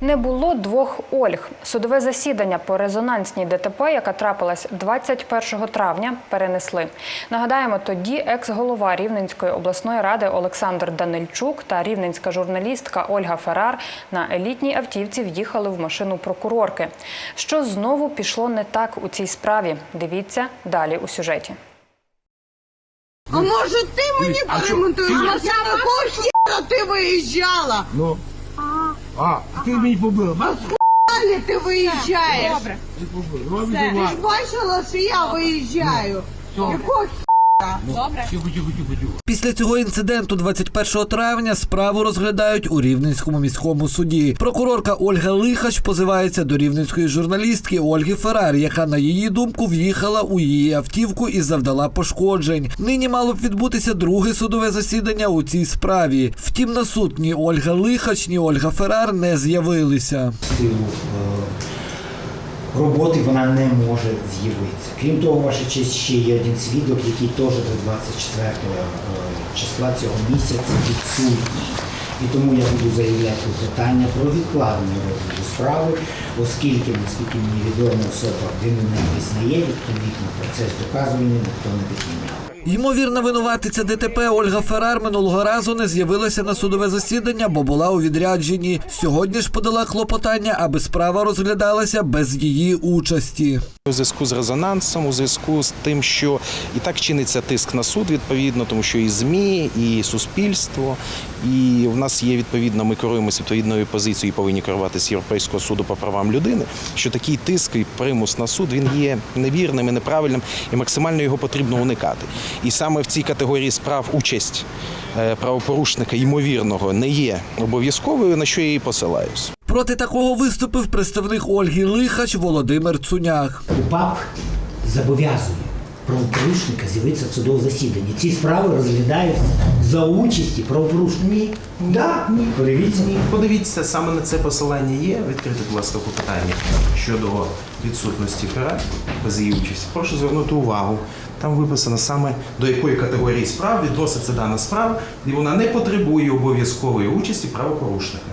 Не було двох Ольг. Судове засідання по резонансній ДТП, яка трапилась 21 травня, перенесли. Нагадаємо, тоді екс-голова Рівненської обласної ради Олександр Данильчук та рівненська журналістка Ольга Феррар на елітній автівці в'їхали в машину прокурорки. Що знову пішло не так у цій справі? Дивіться далі у сюжеті. А може ти мені хіра ти виїжджала? Ну. А, ти мені побив. Вас Далі ти виїжджаєш. Добре. ти побив. Ну, Ти ж бачила, що я виїжджаю. Все. Якого Добре. Тихо, тихо. Після цього інциденту 21 травня справу розглядають у Рівненському міському суді. Прокурорка Ольга Лихач позивається до рівненської журналістки Ольги Феррар, яка на її думку в'їхала у її автівку і завдала пошкоджень. Нині мало б відбутися друге судове засідання у цій справі. Втім, на суд ні Ольга Лихач, ні Ольга Феррар не з'явилися. Роботи вона не може з'явитися. Крім того, ваша честь, ще є один свідок, який теж до 24 е, числа цього місяця відсутній. І тому я буду заявляти питання про відкладення розгляду справи, оскільки, наскільки мені відомо, особа вину не визнає, відповідно процес доказування ніхто не підміняв. Ймовірна винуватиця ДТП Ольга Феррар минулого разу не з'явилася на судове засідання, бо була у відрядженні. Сьогодні ж подала клопотання, аби справа розглядалася без її участі. У зв'язку з резонансом, у зв'язку з тим, що і так чиниться тиск на суд, відповідно, тому що і ЗМІ, і суспільство, і в нас є відповідно, ми керуємося відповідною позицією і повинні керуватися Європейського суду по правам людини. Що такий тиск і примус на суд він є невірним і неправильним, і максимально його потрібно уникати. І саме в цій категорії справ участь е, правопорушника ймовірного не є обов'язковою, на що я і посилаюсь. Проти такого виступив представник Ольги Лихач Володимир Цуняк. УПАП зобов'язує правопорушника з'явитися в судовому засіданні. Ці справи розглядаються за участі правопорушника. Ні. Да, ні. Подивіться. Ні. Подивіться, саме на це посилання є. Відкрите, будь ласка, питання щодо відсутності ФРА без її участі. Прошу звернути увагу. Там виписано саме до якої категорії справ відноситься дана справа, і вона не потребує обов'язкової участі правопорушника.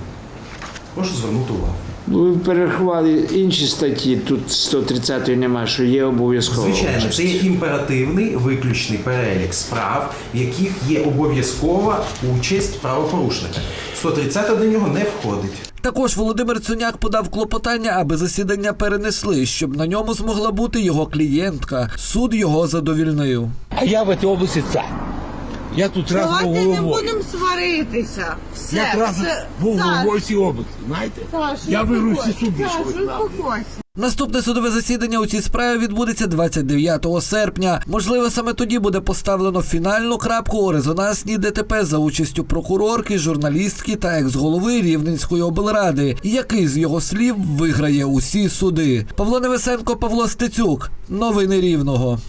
Прошу звернути увагу. Ви перерахували інші статті, тут 130 немає, що є обов'язково. Звичайно, це є імперативний виключний перелік справ, в яких є обов'язкова участь правопорушника. 130 до нього не входить. Також Володимир Цуняк подав клопотання, аби засідання перенесли, щоб на ньому змогла бути його клієнтка. Суд його задовільнив. А я в цій області цар. Я тут раз був Давайте не головою. будемо сваритися. Все, Я раз все. був Саш, головою цій області, знаєте? Саш, Я виру всі успокойся. суди, Саш, що успокойся. Наступне судове засідання у цій справі відбудеться 29 серпня. Можливо, саме тоді буде поставлено фінальну крапку у резонансній ДТП за участю прокурорки, журналістки та екс-голови Рівненської облради, який з його слів виграє усі суди. Павло Невесенко, Павло Стецюк. Новини Рівного.